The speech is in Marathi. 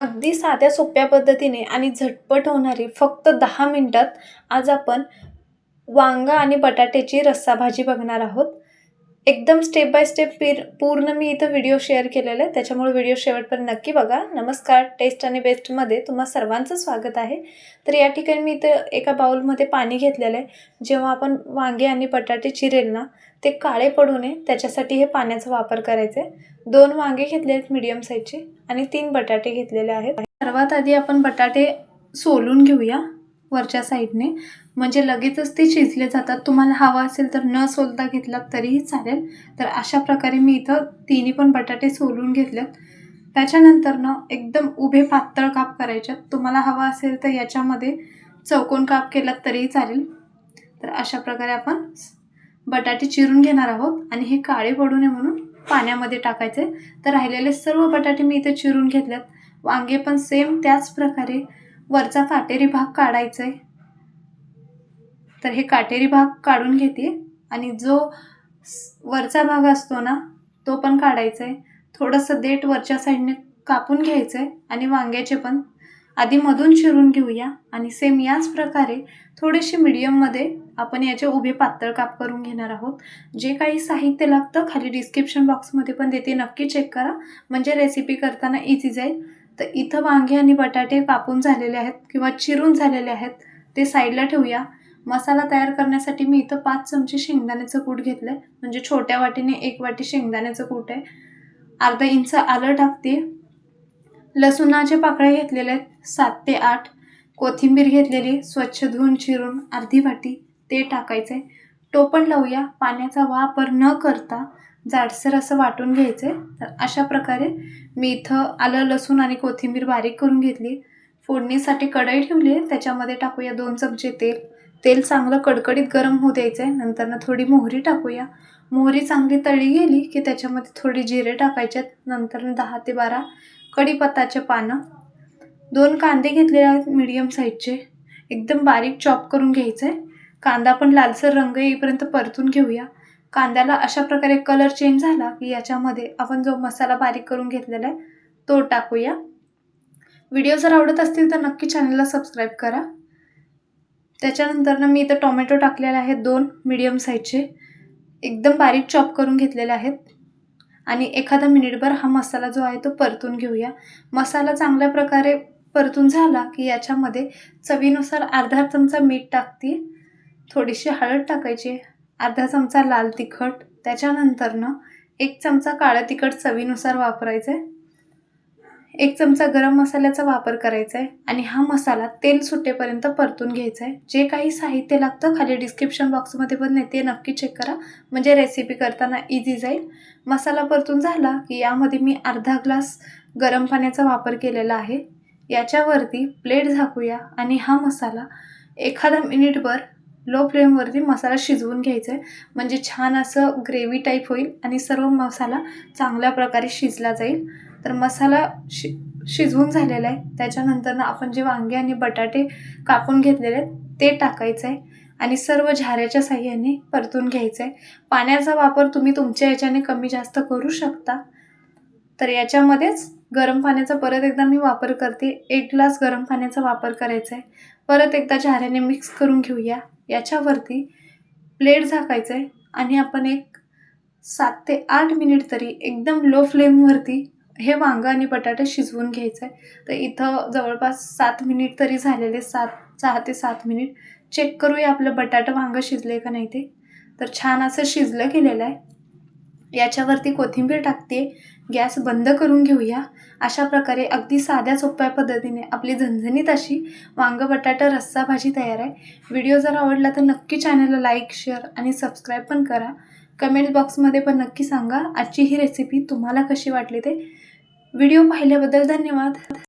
अगदी साध्या सोप्या पद्धतीने आणि झटपट होणारी फक्त दहा मिनटात आज आपण वांगा आणि बटाट्याची रस्सा भाजी बघणार आहोत. एकदम स्टेप बाय स्टेप पीर पूर्ण मी इथं व्हिडिओ शेअर केलेला आहे. त्याच्यामुळे व्हिडिओ शेवटपर्यंत नक्की बघा. नमस्कार टेस्ट आणि बेस्टमध्ये तुम्हा सर्वांचं स्वागत आहे. तर या ठिकाणी मी इथं एका बाउलमध्ये पाणी घेतलेलं आहे. जेव्हा आपण वांगे आणि बटाटे चिरेल ना ते काळे पडू नये त्याच्यासाठी हे पाण्याचा वापर करायचा आहे. दोन वांगे घेतले आहेत मीडियम साईजचे आणि तीन बटाटे घेतलेले आहेत. सर्वात आधी आपण बटाटे सोलून घेऊया. वरच्या साईडने. म्हणजे लगेचच ते शिजले जातात. तुम्हाला हवा असेल तर न सोलता घेतलात तरीही चालेल. तर अशा प्रकारे मी इथं तिन्ही पण बटाटे सोलून घेतलेत. त्याच्यानंतर ना एकदम उभे पातळ काप करायच्यात तुम्हाला हवा असेल तर याच्यामध्ये चौकोन काप केलात तरीही चालेल. तर अशा प्रकारे आपण बटाटे चिरून घेणार आहोत. आणि हे काळे पडू नये म्हणून पाण्यामध्ये टाकायचे. तर राहिलेले सर्व बटाटे मी इथे चिरून घेतल्यात वांगे पण सेम त्याच प्रकारे वरचा काटेरी भाग काढायचा आहे तर हे काटेरी भाग काढून घेते आणि जो वरचा भाग असतो ना तो पण काढायचा आहे थोडंसं देठ वरच्या साईडने कापून घ्यायचं आहे आणि वांग्याचे पण. आधी मधून चिरून घेऊया आणि सेम याच प्रकारे थोडेसे मीडियममध्ये आपण याचे उभे पातळ काप करून घेणार आहोत. जे काही साहित्य लागतं खाली डिस्क्रिप्शन बॉक्समध्ये पण देते. नक्की चेक करा. म्हणजे रेसिपी करताना इझी जाईल. तर इथं वांगे आणि बटाटे कापून झालेले आहेत किंवा चिरून झालेले आहेत ते साईडला ठेवूया. मसाला तयार करण्यासाठी मी इथं पाच चमचे शेंगदाण्याचं कूट घेतलं आहे म्हणजे छोट्या वाटीने एक वाटी शेंगदाण्याचं कूट आहे. अर्धा इंच आलं टाकते. लसुणाचे पाकळ्या घेतलेले आहेत सात ते आठ. कोथिंबीर घेतलेली स्वच्छ धुवून चिरून अर्धी वाटी ते टाकायचं आहे टोपण लावूया. पाण्याचा वापर न करता जाडसर असं वाटून घ्यायचं. आहे तर अशा प्रकारे मी इथं आलं लसूण आणि कोथिंबीर बारीक करून घेतली. फोडणीसाठी कढई ठेवली. आहे त्याच्यामध्ये टाकूया दोन चमचे तेल. तेल चांगलं कडकडीत गरम होऊ द्यायचं. आहे नंतरनं थोडी मोहरी टाकूया. मोहरी चांगली तळी गेली की त्याच्यामध्ये थोडी जिरे टाकायचे नंतर दहा ते बारा कढीपत्ताचे पानं. दोन कांदे घेतलेले आहेत मीडियम साईजचे एकदम बारीक चॉप करून घ्यायचं. आहे कांदा पण लालसर रंग येईपर्यंत परतून घेऊया. कांद्याला अशा प्रकारे कलर चेंज झाला की याच्यामध्ये आपण जो मसाला बारीक करून घेतलेला आहे तो टाकूया. व्हिडिओ जर आवडत असतील तर नक्की चॅनलला सबस्क्राईब करा. त्याच्यानंतरनं मी इथं टोमॅटो टाकलेले आहेत दोन मीडियम साईजचे एकदम बारीक चॉप करून घेतलेले आहेत. आणि एखादा मिनिटभर हा मसाला जो आहे तो परतून घेऊया. मसाला चांगल्या प्रकारे परतून झाला की याच्यामध्ये चवीनुसार अर्धा चमचा मीठ टाकते. थोडीशी हळद टाकायची. अर्धा चमचा लाल तिखट त्याच्यानंतरनं एक चमचा काळं तिखट चवीनुसार वापरायचं. आहे एक चमचा गरम मसाल्याचा वापर करायचा आहे आणि हा मसाला तेल सुटेपर्यंत परतून घ्यायचा. आहे जे काही साहित्य लागतं खाली डिस्क्रिप्शन बॉक्समध्ये पण ते नक्की चेक करा. म्हणजे रेसिपी करताना इझी जाईल. मसाला परतून झाला की यामध्ये मी अर्धा ग्लास गरम पाण्याचा वापर केलेला आहे. याच्यावरती प्लेट झाकूया आणि हा मसाला एखादा मिनिटभर लो फ्लेमवरती मसाला शिजवून घ्यायचा आहे. म्हणजे छान असं ग्रेव्ही टाईप होईल आणि सर्व मसाला चांगल्या प्रकारे शिजला जाईल. तर मसाला शि शिजवून झालेला आहे. त्याच्यानंतर आपण जे वांगे आणि बटाटे कापून घेतलेले आहेत ते टाकायचं आहे. आणि सर्व झाऱ्याच्या साह्याने परतून घ्यायचं आहे. पाण्याचा वापर तुम्ही तुमच्या याच्याने कमी जास्त करू शकता. तर याच्यामध्येच गरम पाण्याचा परत एकदा मी वापर करते. एक ग्लास गरम पाण्याचा वापर करायचा आहे. परत एकदा झाऱ्याने मिक्स करून घेऊया. याच्यावरती प्लेट झाकायचं आहे आणि आपण एक सात ते आठ मिनिट तरी एकदम लो फ्लेमवरती हे वांगं आणि बटाटे शिजवून घ्यायचं आहे तर इथं जवळपास सात मिनिट तरी झालेले सात सहा ते सात मिनिट. चेक करूया आपलं बटाटा वांगं शिजले का नाही ते. तर छान असं शिजलं गेलेलं आहे. याच्यावरती कोथिंबीर टाकते गॅस बंद करून घेऊया. अशा प्रकारे अगदी साध्या सोप्या पद्धतीने आपली झणझणीत अशी वांग बटाटा रस्सा भाजी तयार आहे. व्हिडिओ जर आवडला तर नक्की चॅनलला लाईक शेअर आणि सबस्क्राईब पण करा. कमेंट बॉक्समध्ये पण नक्की सांगा आजची ही रेसिपी तुम्हाला कशी वाटली ते. व्हिडिओ पाहिल्याबद्दल धन्यवाद.